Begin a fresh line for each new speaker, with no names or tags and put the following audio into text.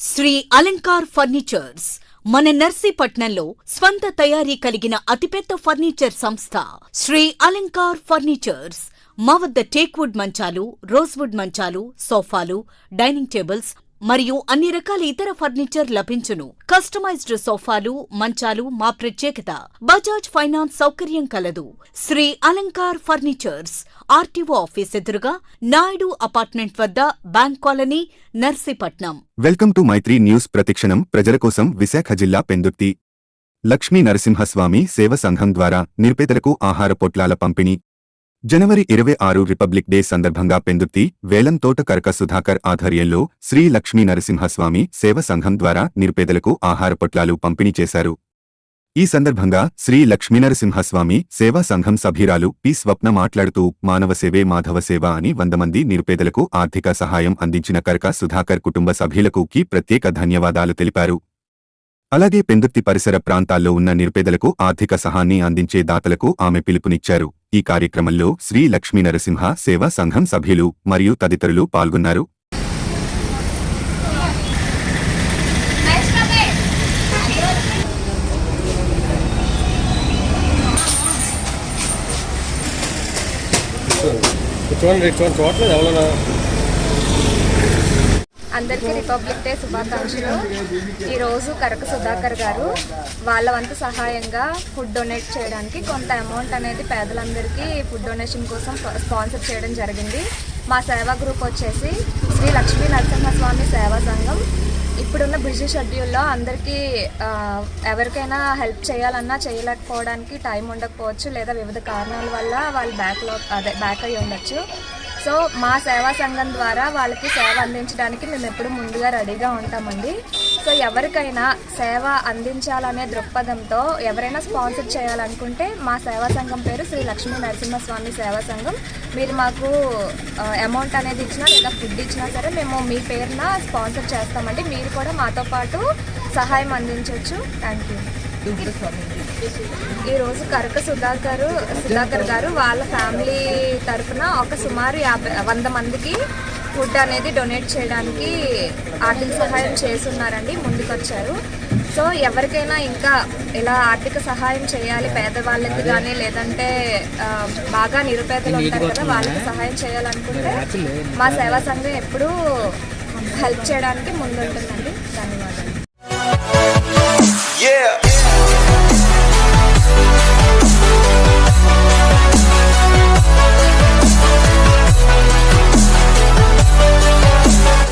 Shri Alankar furnitures మన నర్సీపట్నంలో స్వంత తయారీ కలిగిన అతిపెద్ద ఫర్నిచర్ సంస్థ. శ్రీ అలంకార్ ఫర్నిచర్స్ మా వద్ద టేక్వుడ్ మంచాలు రోజ్వుడ్ మంచాలు సోఫాలు డైనింగ్ టేబుల్స్ మరియు అన్ని రకాల ఇతర ఫర్నిచర్ లభించును. కస్టమైజ్డ్ సోఫాలు మంచాలు మా ప్రత్యేకత. బజాజ్ ఫైనాన్స్ సౌకర్యం కలదు. Shri Alankar furnitures. RTO office ఎదురుగా నాయుడు అపార్ట్మెంట్ వద్ద bank colony Narsipatnam.
Welcome to Maitri news ప్రతిక్షణం. ప్రజల కోసం విశాఖ జిల్లా పెందుర్తి. లక్ష్మీ నరసింహస్వామి సేవ సంఘం ద్వారా నిరుపేదలకు ఆహార పొట్లాల పంపిణీ. జనవరి ఇరవై ఆరు రిపబ్లిక్ డే సందర్భంగా పెందుర్తి వేలంతోట కరక సుధాకర్ ఆధ్వర్యంలో శ్రీ లక్ష్మీ నరసింహస్వామి సేవ సంఘం ద్వారా నిరుపేదలకు ఆహార పొట్లాలు పంపిణీ చేశారు. ఈ సందర్భంగా శ్రీ లక్ష్మీనరసింహస్వామి సేవా సంఘం సభ్యురాలు పి స్వప్న మాట్లాడుతూ మానవ సేవే మాధవ సేవ అని వంద మంది నిరుపేదలకు ఆర్థిక సహాయం అందించిన కరక సుధాకర్ కుటుంబ సభ్యులకు కి ప్రత్యేక ధన్యవాదాలు తెలిపారు. అలాగే పెందుర్తి పరిసర ప్రాంతాల్లో ఉన్న నిరుపేదలకు ఆర్థిక సహాన్ని అందించే దాతలకు ఆమె పిలుపునిచ్చారు. ఈ కార్యక్రమంలో శ్రీ లక్ష్మీ నరసింహ సేవా సంఘం సభ్యులు మరియు తదితరులు పాల్గొన్నారు.
చూడండి చూడండి చూడట్లేదు ఎవరైనా
అందరికీ రిపబ్లిక్ డే శుభాకాంక్షలు. ఈరోజు కరక సుధాకర్ గారు వాళ్ళ వంతు సహాయంగా ఫుడ్ డొనేట్ చేయడానికి కొంత అమౌంట్ అనేది పేదలందరికీ ఫుడ్ డొనేషన్ కోసం స్పాన్సర్ చేయడం జరిగింది. మా సేవా గ్రూప్ వచ్చేసి శ్రీ లక్ష్మీ నరసింహస్వామి సేవా సంఘం. ఇప్పుడున్న బిజీ షెడ్యూల్లో అందరికీ ఎవరికైనా హెల్ప్ చేయాలన్నా చేయలేకపోవడానికి టైం ఉండకపోవచ్చు లేదా వివిధ కారణాల వల్ల వాళ్ళు బ్యాక్లో అదే బ్యాక్ అయ్యి ఉండొచ్చు సో మా సేవా సంఘం ద్వారా వాళ్ళకి సేవ అందించడానికి మేము ఎప్పుడు ముందుగా రెడీగా ఉంటామండి. సో ఎవరికైనా సేవ అందించాలనే దృక్పథంతో ఎవరైనా స్పాన్సర్ చేయాలనుకుంటే మా సేవా సంఘం పేరు శ్రీ లక్ష్మీ నరసింహస్వామి సేవా సంఘం. మీరు మాకు అమౌంట్ అనేది ఇచ్చినా లేదా ఫుడ్ ఇచ్చినా సరే మేము మీ పేరున స్పాన్సర్ చేస్తామండి. మీరు కూడా మాతో పాటు సహాయం అందించవచ్చు. థ్యాంక్ యూ ఈరోజు కరక సుధాకర్ సుధాకర్ గారు వాళ్ళ ఫ్యామిలీ తరఫున ఒక సుమారు యాభై వంద మందికి ఫుడ్ అనేది డొనేట్ చేయడానికి ఆర్థిక సహాయం చేస్తున్నారండి ముందుకొచ్చారు. సో ఎవరికైనా ఇంకా ఇలా ఆర్థిక సహాయం చేయాలి పేదవాళ్ళకి కానీ లేదంటే బాగా నిరుపేదలు ఉంటారు కదా వాళ్ళకి సహాయం చేయాలనుకుంటే మా సేవా సంఘం ఎప్పుడూ హెల్ప్ చేయడానికి ముందుంటుందండి. ధన్యవాదాలు.